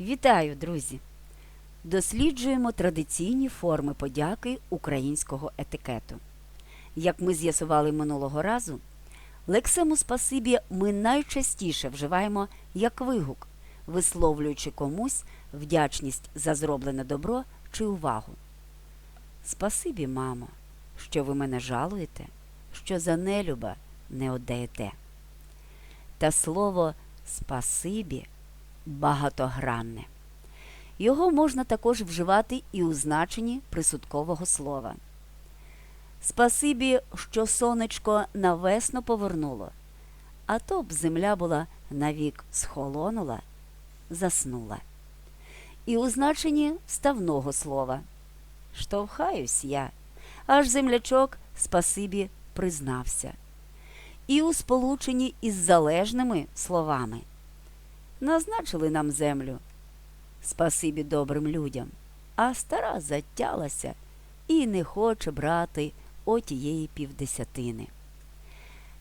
Вітаю, друзі! Досліджуємо традиційні форми подяки українського етикету. Як ми з'ясували минулого разу, лексему спасибі ми найчастіше вживаємо як вигук, висловлюючи комусь вдячність за зроблене добро чи увагу. Спасибі, мамо, що ви мене жалуєте, що за нелюба не оддаєте. Та слово спасибі багатогранне. Його можна також вживати і у значенні присудкового слова. Спасибі, що сонечко навесно повернуло, а то б земля була навік схолонула, заснула. І у значенні вставного слова. Штовхаюсь я, аж землячок спасибі признався. І у сполученні із залежними словами. Назначили нам землю. Спасибі добрим людям, а стара затялася і не хоче брати отієї півдесятини.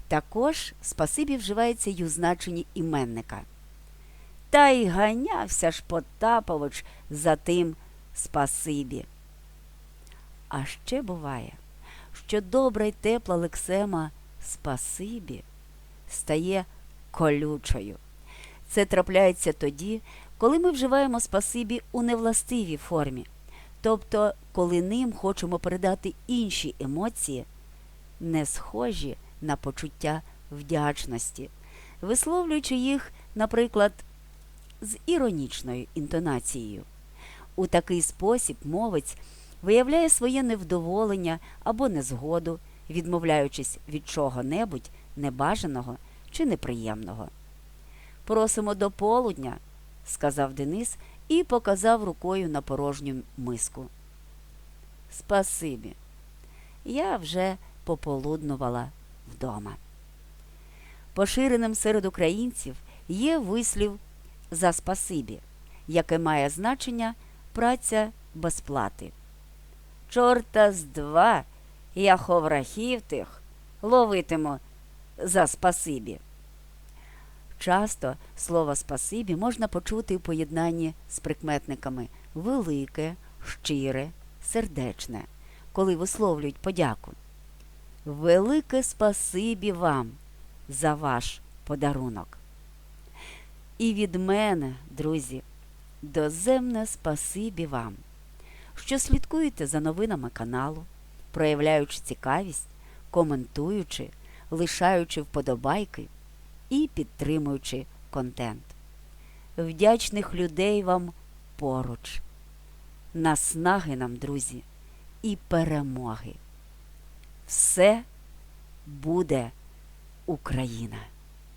Також спасибі вживається й у значенні іменника. Та й ганявся ж Потапович за тим спасибі. А ще буває, що добра й тепла лексема спасибі стає колючою. Це трапляється тоді, коли ми вживаємо спасибі у невластивій формі, тобто коли ним хочемо передати інші емоції, не схожі на почуття вдячності, висловлюючи їх, наприклад, з іронічною інтонацією. У такий спосіб мовець виявляє своє невдоволення або незгоду, відмовляючись від чого-небудь небажаного чи неприємного. Просимо до полудня, сказав Денис і показав рукою на порожню миску. Спасибі. Я вже пополуднувала вдома. Поширеним серед українців є вислів за спасибі, яке має значення праця без плати. Чорта з два я ховрахів тих ловитиму за спасибі. Часто слово спасибі можна почути у поєднанні з прикметниками велике, щире, сердечне, коли висловлюють подяку. Велике спасибі вам за ваш подарунок. І від мене, друзі, доземне спасибі вам, що слідкуєте за новинами каналу, проявляючи цікавість, коментуючи, лишаючи вподобайки і підтримуючи контент. Вдячних людей вам поруч, наснаги нам, друзі, і перемоги. Все буде Україна!